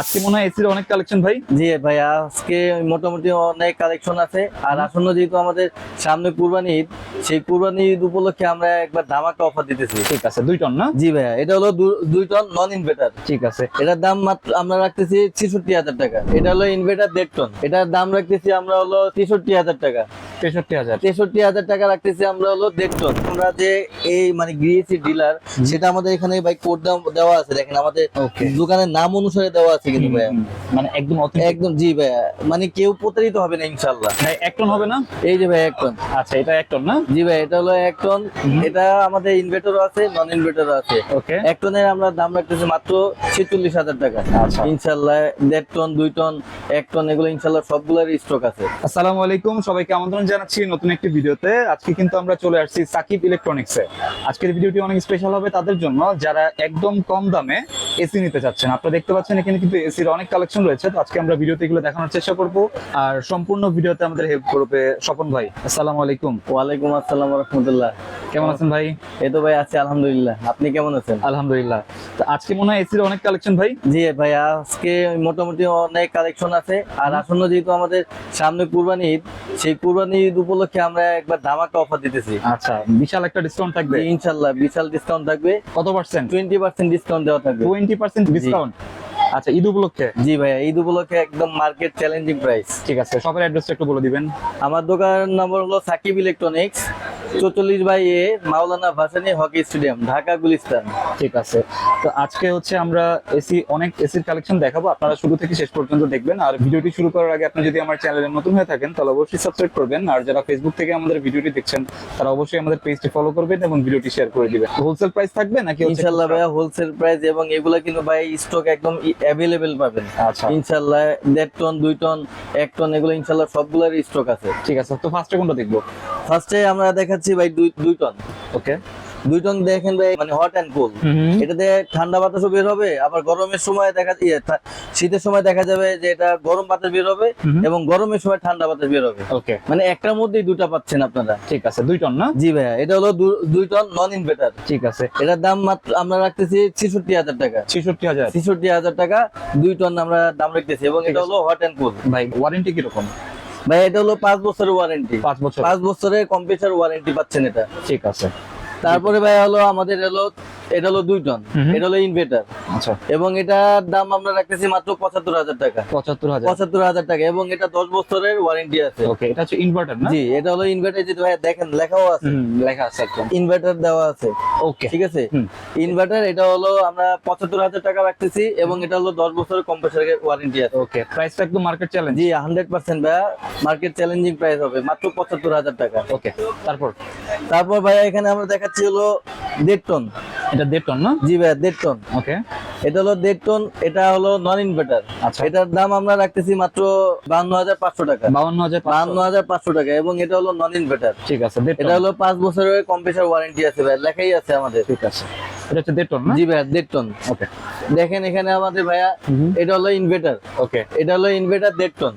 আজকে মনে হয় এসির অনেক কালেকশন ভাই। জি ভাই আজকে মোটামুটি অনেক কালেকশন আছে। আর আসন্ন যেহেতু আমাদের সামনে কুরবানি ঈদ সেই কুরবানি ঈদ উপলক্ষে আমরা একবার ধামাকা অফার দিতেছি। ঠিক আছে দুই টন না? জি ভাইয়া এটা হলো দুই টন নন ইনভার্টার ঠিক আছে। এটার দাম মাত্র আমরা রাখতেছি ছেষট্টি হাজার টাকা। এটা হলো ইনভার্টার দেড় টন এটার দাম রাখতেছি আমরা হলো তেষট্টি হাজার টাকা। তেষট্টি হাজার। তেষট্টি হাজার টাকা রাখতেছি আমরা হলো দেড় আমরা যে এই মানে গিয়েছি ডিলার সেটা আমাদের এখানে ভাই কোড দেওয়া আছে। দেখেন আমাদের দোকানের নাম অনুসারে দেওয়া আছে কিন্তু ভাইয়া। মানে একদম একদম জি ভাইয়া। মানে কেউ প্রতারিত হবে না ইনশাল্লাহ ভাই এক টন হবে না? এই যে ভাই এক টন। আচ্ছা এটা এক টন না? জি ভাই এটা হলো এক টন। এটা আমাদের ইনভার্টারও আছে নন ইনভার্টারও আছে। ওকে। এক টনের আমরা দাম রাখতেছি মাত্র ছেচল্লিশ হাজার টাকা। আচ্ছা। ইনশাল্লাহ দেড় টন দুই টন এক টন এগুলো ইনশাল্লাহ সবগুলোর স্টক আছে। আসসালামু আলাইকুম সবাইকে আমন্ত্রণ জানাচ্ছি নতুন একটি ভিডিওতে। আজকে কিন্তু আমরা চলে আসছি সাকিব ইলেকট্রনিক্সে। আজকের ভিডিওটি অনেক স্পেশাল হবে তাদের জন্য। যারা একদম কম দামে এসি নিতে চাচ্ছেন আপনারা দেখতে পাচ্ছেন এখানে কিন্তু এসির অনেক কালেকশন রয়েছে। তো আজকে আমরা ভিডিওতে এগুলো দেখানোর চেষ্টা করব। আর সম্পূর্ণ ভিডিওতে আমাদের হেল্প করবে স্বপন ভাই। আসসালামু আলাইকুম। ওয়ালাইকুম আসসালাম রহমতুল্লাহ। কেমন আছেন ভাই? এই তো ভাই আছি আলহামদুলিল্লাহ। আপনি কেমন আছেন? আলহামদুলিল্লাহ। আজকে মনে হয় এসির অনেক কালেকশন ভাই। জি ভাই আজকে মোটামুটি অনেক কালেকশন আছে। আর আসন্ন যেহেতু আমাদের সামনে কুরবানি ঈদ সেই কুরবানি ঈদ উপলক্ষে আমরা একবার ধামাকা অফার দিতেছি। আচ্ছা বিশাল একটা ডিসকাউন্ট থাকবে। জি, ইনশাল্লাহ বিশাল ডিসকাউন্ট থাকবে। কত পার্সেন্ট টোয়েন্টি পার্সেন্ট ডিসকাউন্ট দেওয়া থাকবে। টোয়েন্টি পার্সেন্ট ডিসকাউন্ট আচ্ছা ঈদ উপলক্ষে? জি ভাইয়া ঈদ উপলক্ষে একদম মার্কেট চ্যালেঞ্জিং প্রাইস ঠিক আছে শপের অ্যাড্রেসটা একটু বলে দিবেন। আমার দোকান নম্বর হলো সাকিব ইলেকট্রনিক্স। চৌচল্লিশ by A Maulana Bhasani hockey stadium Dhaka Gulistan. ঠিক আছে। তো আজকে হচ্ছে আমরা এসি অনেক এসির কালেকশন দেখাবো। আপনারা শুরু থেকে শেষ পর্যন্ত দেখবেন। আর ভিডিওটি শুরু করার আগে আপনি যদি আমার চ্যানেলে নতুন হয়ে থাকেন তাহলে অবশ্যই সাবস্ক্রাইব করবেন। আর যারা ফেসবুক থেকে আমাদের ভিডিওটি দেখছেন তারা অবশ্যই আমাদের পেজটি ফলো করবেন এবং ভিডিওটি শেয়ার করে দিবেন। হোলসেল প্রাইস থাকবে নাকি ইনশাল্লাহ? ভাইয়া হোলসেল প্রাইস এবং এগুলা কিন্তু ভাই স্টক একদম অ্যাভেলেবেল পাবেন। আচ্ছা। ইনশাল্লাহ দেড় টন দুই টন এক টন এগুলো ইনশাল্লাহ সবগুলোর স্টক আছে। ঠিক আছে তো ফার্স্টে কোনটা দেখব? ফার্স্টে আমরা দেখাচ্ছি ভাই দুই দুই টন ওকে দুই টন দেখেন ভাই মানে হট অ্যান্ড কুল এটাতে ঠান্ডা বাতাসও বের হবে আবার গরমের সময় দেখা ইয়ে, শীতের সময় দেখা যাবে যে এটা গরম বাতাস বের হবে এবং গরমের সময় ঠান্ডা বাতাস বের হবে। ওকে মানে একটার মধ্যেই দুটা পাচ্ছেন আপনারা। ঠিক আছে দুই টন না? জি ভাইয়া এটা হলো দুই টন নন ইনভার্টার ঠিক আছে। এটার দাম মাত্র আমরা রাখতেছি ছেষট্টি হাজার টাকা। ছেষট্টি হাজার? ছেষট্টি হাজার টাকা দুই টন আমরা দাম রাখতেছি এবং এটা। হলো হট অ্যান্ড কুল ভাই ওয়ারেন্টি কীরকম? ভাই এটা হলো পাঁচ বছরের ওয়ারেন্টি পাঁচ বছর। পাঁচ বছরের কম্পিউটার ওয়ারেন্টি পাচ্ছেন এটা। ঠিক আছে। তারপরে ভাই হলো আমাদের হলো এটা হলো দুই টন। এটা হলো ইনভার্টার আচ্ছা। এবং এটার দাম আমরা রাখতেছি মাত্র পঁচাত্তর হাজার টাকা। পঁচাত্তর হাজার। পঁচাত্তর হাজার টাকা। এবং এটা দশ বছরের ওয়ারেন্টি আছে। ওকে এটা হচ্ছে ইনভার্টার না? জি এটা হলো ইনভার্টার যেটা ভাই দেখেন লেখাও আছে। লেখা আছে একদম। ইনভার্টার দেওয়া আছে। ওকে ঠিক আছে? ইনভার্টার এটা হলো আমরা পঁচাত্তর হাজার টাকা রাখতেছি এবং এটা হলো দশ বছরের কম্পিউটার ওয়ারেন্টি আছে। ওকে প্রাইসটা একদম মার্কেট চ্যালেঞ্জ জি হান্ড্রেড পার্সেন্ট ভাইয়া। মার্কেট চ্যালেঞ্জিং প্রাইস হবে মাত্র পঁচাত্তর হাজার টাকা। ওকে তারপর? তারপর ভাইয়া এখানে আমরা দেখাচ্ছি হলো দেড় টন। এটা দেড় টন না? জি ভাইয়া দেড় টন ওকে এটা হলো দেড় টন এটা হলো নন ইনভার্টার আচ্ছা। এটার দাম আমরা রাখতেছি মাত্র বান্ন হাজার পাঁচশো টাকা। বাউন্ন হাজার বান্ন হাজার পাঁচশো টাকা এবং এটা হলো নন ইনভার্টার ঠিক আছে এটা হলো পাঁচ বছরের কম্পিউটার ওয়ারেন্টি আছে ভাই লেখাই আছে আমাদের। ঠিক আছে। এটা হচ্ছে দেড় টন জি ভাইয়া দেড় টন ওকে দেখেন এখানে আমাদের ভাইয়া এটা হলো ইনভার্টার ওকে এটা হলো ইনভার্টার দেড় টন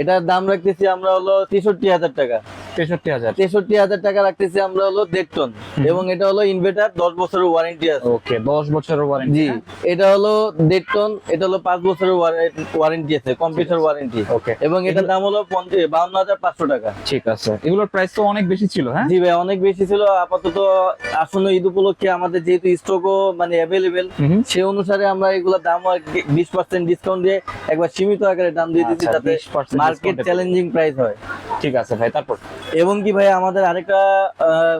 এটার দাম রাখতেছি আমরা হলো তেষট্টি হাজার টাকা। তেষট্টি হাজার। তেষট্টি হাজার টাকা রাখতেছি আমরা হলো দেড় এবং এটা হলো ইনভার্টার দশ বছরের ওয়ারেন্টি আছে। ওকে দশ বছরের ওয়ারেন্টি জি এটা হলো দেড় এটা হলো পাঁচ বছরের ওয়ারেন্টি আছে কম্পিউটার ওয়ারেন্টি ওকে। এবং এটার দাম হলো বাউন্ন হাজার পাঁচশো টাকা। ঠিক আছে। এগুলোর প্রাইস তো অনেক বেশি ছিল হ্যাঁ? জি ভাই অনেক বেশি ছিল। আপাতত আসন্ন ঈদ উপলক্ষে আমাদের যেহেতু স্টকও মানে অ্যাভেলেবেল। সেই অনুসারে আমরা এগুলোর দাম বিশ পার্সেন্ট ডিসকাউন্ট দিয়ে একবার সীমিত আকারে দাম দিয়ে দিচ্ছি যাতে মার্কেট চ্যালেঞ্জিং প্রাইস হয়। ঠিক আছে ভাই তারপর? এবং কি ভাই আমাদের আরেকটা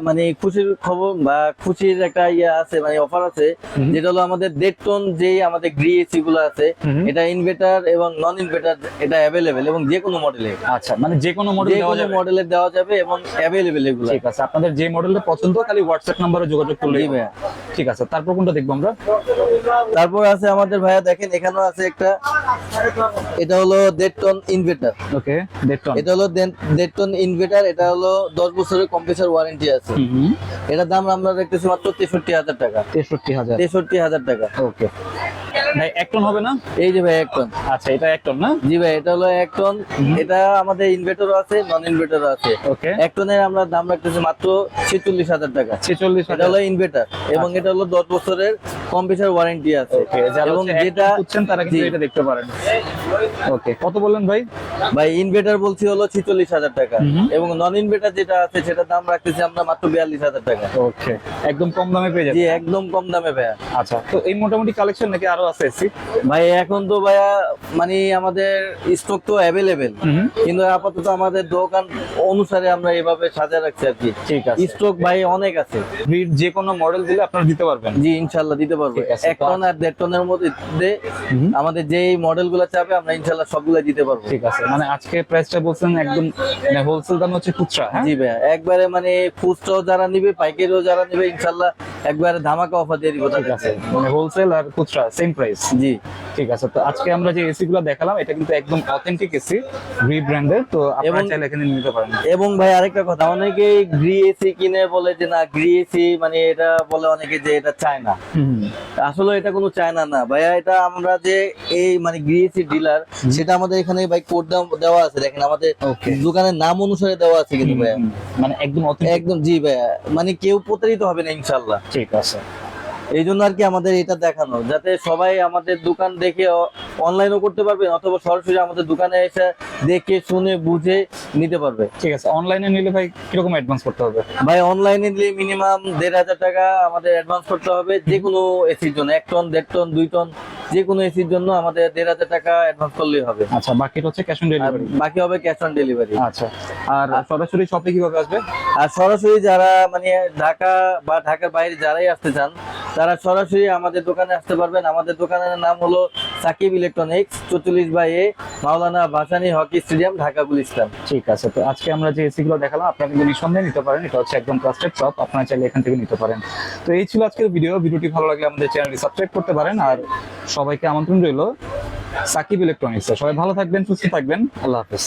মানে খুশির খবর বা খুশির একটা ইয়ে আছে মানে অফার আছে যেটা হলো আমাদের দেড় টন যে আমাদের গ্রি এসি গুলো আছে এটা ইনভার্টার এবং নন ইনভার্টার এটা অ্যাভেলেবেল এবং যে কোনো মডেলে আচ্ছা মানে যে কোনো মডেল দেওয়া যাবে। মডেলের দেওয়া যাবে এবং অ্যাভেলেবেল এগুলো। ঠিক আছে আপনাদের যে মডেলটা পছন্দ খালি হোয়াটসঅ্যাপ নাম্বারে যোগাযোগ করলেই ভাইয়া। ঠিক আছে তারপর কোনটা দেখব আমরা? তারপর আছে আমাদের ভাইয়া দেখেন এখানেও আছে একটা এটা হলো দেড় টন ইনভার্টার ওকে দেড় টন এটা হলো দেড় টন ইনভার্টার এটা হলো দশ বছরের কম্প্রেসার ওয়ারেন্টি আছে। এটার দাম আমরা দেখতেছি মাত্র তেষট্টি হাজার টাকা। তেষট্টি হাজার। তেষট্টি হাজার টাকা। ওকে ভাই এক টন হবে না? এই যে ভাই এক টন। আচ্ছা এটা এক টন না? জি ভাই এটা হলো এক টন। এটা আমাদের ইনভার্টারও আছে নন ইনভার্টারও আছে। ওকে এক টনের আমরা দাম রাখতেছি মাত্র ছেচল্লিশ হাজার টাকা। ছেচল্লিশ এটা হলো ইনভার্টার এবং আচ্ছা। এটা হলো দশ বছরের কম্প্রেসার ওয়ারেন্টি আছে। যারা এবং যেটা তারা কিন্তু। এটা দেখতে পারেন। ওকে কত বললেন ভাই? ভাই ইনভার্টার বলছি হলো ছিচল্লিশ হাজার টাকা। এবং নন ইনভার্টার যেটা আছে সেটার দাম রাখতেছি আমরা মাত্র বিয়াল্লিশ হাজার টাকা। ওকে একদম কম দামে পেয়ে জি একদম কম দামে ভাইয়া। আচ্ছা তো এই মোটামুটি কালেকশন নাকি আরও আছে এসি ভাই এখন তো ভাইয়া মানে আমাদের স্টক তো অ্যাভেলেবেল কিন্তু আপাতত আমাদের দোকান অনুসারে আমরা এভাবে সাজায় রাখছি আর কি। ঠিক আছে। স্টক ভাই অনেক আছে। যে কোনো মডেল দিলে আপনারা দিতে পারবেন। জি ইনশাল্লাহ দিতে পারব। এক টন আর দেড় টনের মধ্যে। আমাদের যেই মডেলগুলো চাবে আমরা ইনশাল্লাহ সবগুলো দিতে পারব। ঠিক আছে মানে আজকে প্রাইসটা বলছেন একদম মানে হোলসেল দাম হচ্ছে খুচরা হ্যাঁ? জি ভাইয়া একবারে মানে খুচরাও যারা নিবে পাইকারিও যারা নিবে ইনশাল্লাহ একবারে ধামাকা অফার দিয়ে দিব ঠিক আছে মানে হোলসেল আর খুচরা সেম প্রাইস জি। ঠিক আছে তো আজকে আমরা যে এসি গুলো দেখালাম এটা কিন্তু একদম অথেন্টিক এসি গ্রি ব্র্যান্ডের তো আপনারা চাইলে এখানে নিতে পারেন। এবং ভাই আরেকটা কথা অনেকেই গ্রি এসি কিনে বলে যে না গ্রি এসি মানে এটা বলে অনেকে যে এটা চায় না। আসলে এটা কোনো চায়না না। না ভাইয়া এটা আমরা যে এই মানে গ্রিএসি ডিলার সেটা আমাদের এখানে ভাই কোড দেওয়া আছে। দেখেন আমাদের দোকানের নাম অনুসারে দেওয়া আছে কিন্তু ভাইয়া। মানে একদম একদম জি ভাইয়া। মানে কেউ প্রতারিত হবে না ইনশাল্লাহ ঠিক আছে। এই জন্য আর কি আমাদের এটা দেখানো যাতে সবাই আমাদের দোকান দেখে অনলাইনও করতে পারবে অথবা সরাসরি আমাদের দোকানে এসে দেখে শুনে বুঝে নিতে পারবে। ঠিক আছে অনলাইনে নিলে ভাই কীরকম অ্যাডভান্স করতে হবে? ভাই অনলাইনে নিলে মিনিমাম দেড় হাজার টাকা আমাদের অ্যাডভান্স করতে হবে যে কোনো এসির জন্য এক টন দেড় টন দুই টন যে কোনো এসির জন্য আমাদের দেড় হাজার টাকা অ্যাডভান্স করলেই হবে। আচ্ছা বাকি হচ্ছে ক্যাশ অন ডেলিভারি বাকি হবে ক্যাশ অন ডেলিভারি আচ্ছা আর সরাসরি শপে কীভাবে আসবে? আর সরাসরি যারা মানে ঢাকা বা ঢাকার বাইরে যারাই আসতে চান তারা সরাসরি আমাদের দোকানে আসতে পারবেন। আমাদের দোকানের নাম হলো সাকিব ইলেকট্রনিক্স চৌচল্লিশ by A, Maulana Bhasani hockey stadium, Dhaka Gulistan ঠিক আছে, তো আজকে আমরা যে এসি গুলো দেখালাম আপনারা কিন্তু নিঃসন্দেহে নিতে পারেন, এটা হচ্ছে একদম ট্রাস্টেড শপ আপনারা চাইলে এখান থেকে নিতে পারেন। তো এই ছিল আজকের ভিডিও ভিডিওটি ভালো লাগলে আমাদের চ্যানেলটি সাবস্ক্রাইব করতে পারেন। আর সবাইকে আমন্ত্রণ রইল সাকিব ইলেকট্রনিক্স। সবাই ভালো থাকবেন, সুস্থ থাকবেন, আল্লাহ হাফেজ।